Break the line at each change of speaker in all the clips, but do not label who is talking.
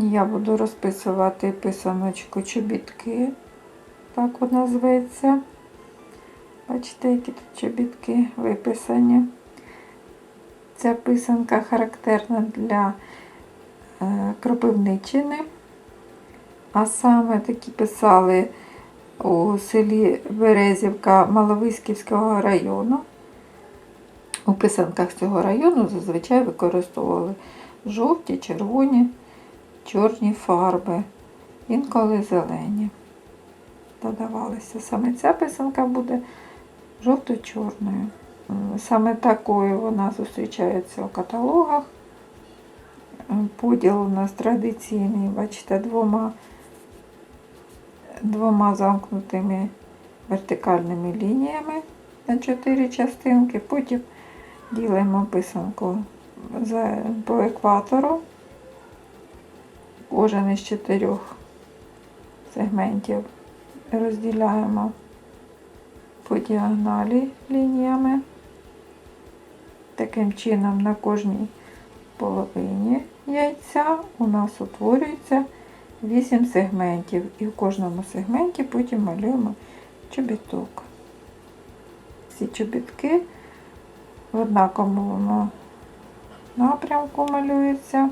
Я буду розписувати писаночку чобітки, так вона зветься. Бачите, які тут чобітки виписані. Ця писанка характерна для е, Кропивниччини. А саме такі писали у селі Березівка Маловиськівського району. У писанках цього району зазвичай використовували жовті, червоні, чорні фарби, інколи зелені. Додавалися. Саме ця писанка буде жовто-чорною. Саме такою вона зустрічається у каталогах. Поділ у нас традиційний, бачите, двома, двома замкнутими вертикальними лініями на чотири частинки. Потім ділимо писанку по екватору. Кожен із чотирьох сегментів розділяємо по діагоналі лініями. Таким чином на кожній половині яйця у нас утворюється 8 сегментів. І в кожному сегменті потім малюємо чобіток. Ці чобітки в однаковому напрямку малюються.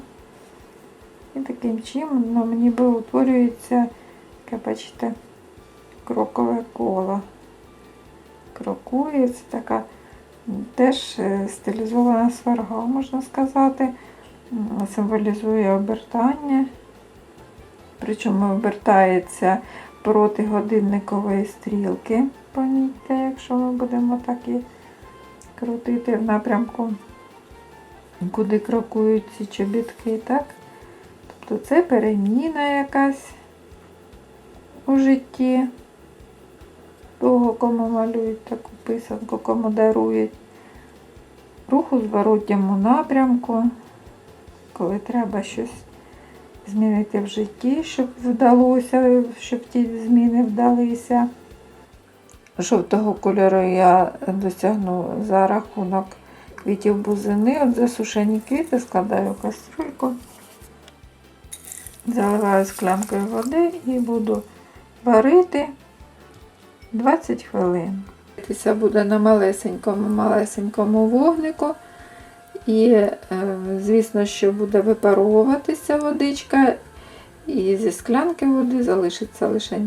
І таким чином ніби утворюється, таке, бачите, крокове коло. Крокує, це така теж е, стилізована сварга, можна сказати. Символізує обертання. Причому обертається проти годинникової стрілки. Помітьте, якщо ми будемо так і крутити в напрямку, куди крокують ці чобітки, так? Тобто це переміна якась у житті того, кому малюють таку писанку, кому дарують. Рух у зворотньому напрямку, коли треба щось змінити в житті, щоб вдалося, щоб ті зміни вдалися. Жовтого кольору я досягну за рахунок квітів бузини. От засушені квіти складаю в кастрюльку, заливаю склянкою води і буду варити 20 хвилин. Це буде на малесенькому, малесенькому вогнику. І, е, звісно, що буде випаровуватися водичка, і зі склянки води залишиться лише е,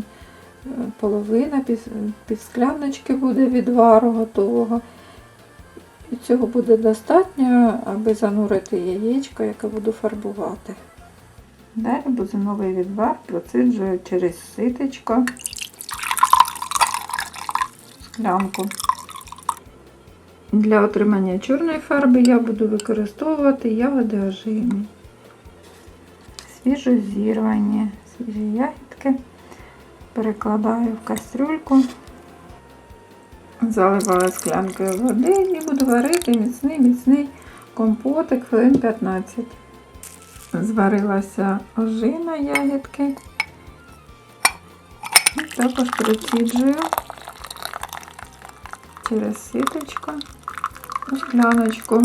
половина, пів, пів буде відвару готового. І цього буде достатньо, аби занурити яєчко, яке буду фарбувати. Далі бузиновий відвар проциджую через ситечко склянку. Для отримання чорної фарби я буду використовувати ягоди ожини. Свіжо зірвані, свіжі ягідки. Перекладаю в кастрюльку, заливаю склянкою води і буду варити міцний міцний компотик хвилин 15. Зварилася ожина ягідки. І також проціджую через сіточку у скляночку.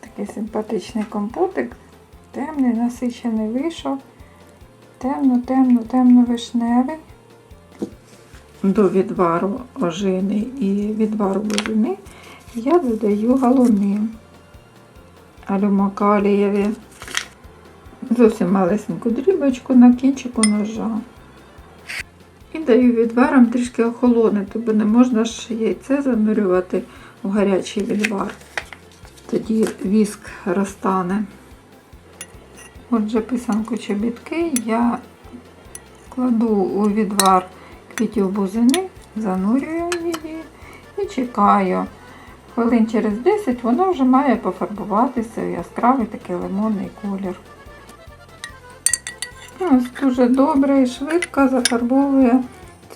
Такий симпатичний компотик. Темний, насичений вийшов. Темно, темно, темно вишневий. До відвару ожини і відвару бузини я додаю галуни алюмокалієві. Зовсім малесеньку дрібочку на кінчику ножа. І даю відваром трішки охолонити, бо не можна ж яйце занурювати в гарячий відвар. Тоді віск розтане. Отже, писанку чобітки я кладу у відвар квітів бузини, занурюю її і чекаю. Хвилин через 10 воно вже має пофарбуватися в яскравий такий лимонний колір. Ось дуже добре і швидко зафарбовує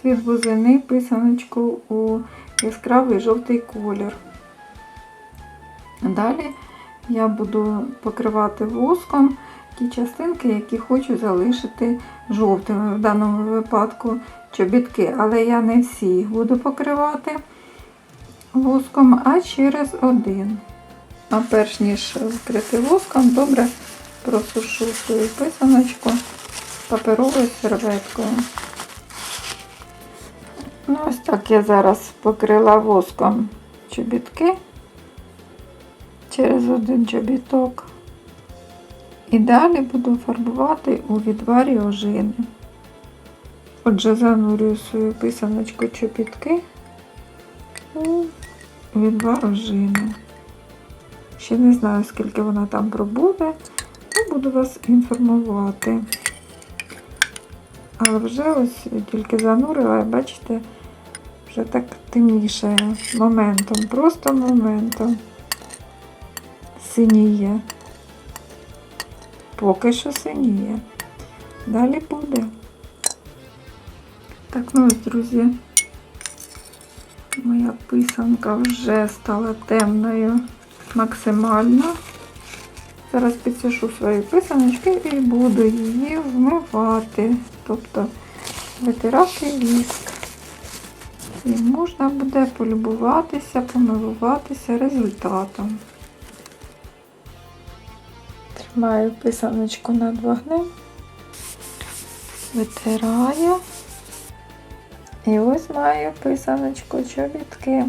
цвіт бузини писаночку у яскравий жовтий колір. Далі я буду покривати воском ті частинки, які хочу залишити жовтими, в даному випадку чобітки, але я не всі їх буду покривати воском, а через один. А перш ніж вкрити воском, добре просушу свою писаночку паперовою серветкою. Ну, ось так я зараз покрила воском чобітки через один чобіток. І далі буду фарбувати у відварі ожини. Отже, занурюю свою писаночку чобітки у відвар ожини. Ще не знаю, скільки вона там пробуде, але буду вас інформувати. Але вже ось тільки занурила, бачите, вже так темніше моментом, просто моментом синіє. Поки що синіє. Далі буде. Так, ну ось, друзі, моя писанка вже стала темною максимально. Зараз підсушу свої писаночки і буду її вмивати, тобто витирати віск. І можна буде полюбуватися, помилуватися результатом. Тримаю писаночку над вогнем, витираю. І ось маю писаночку чобітки.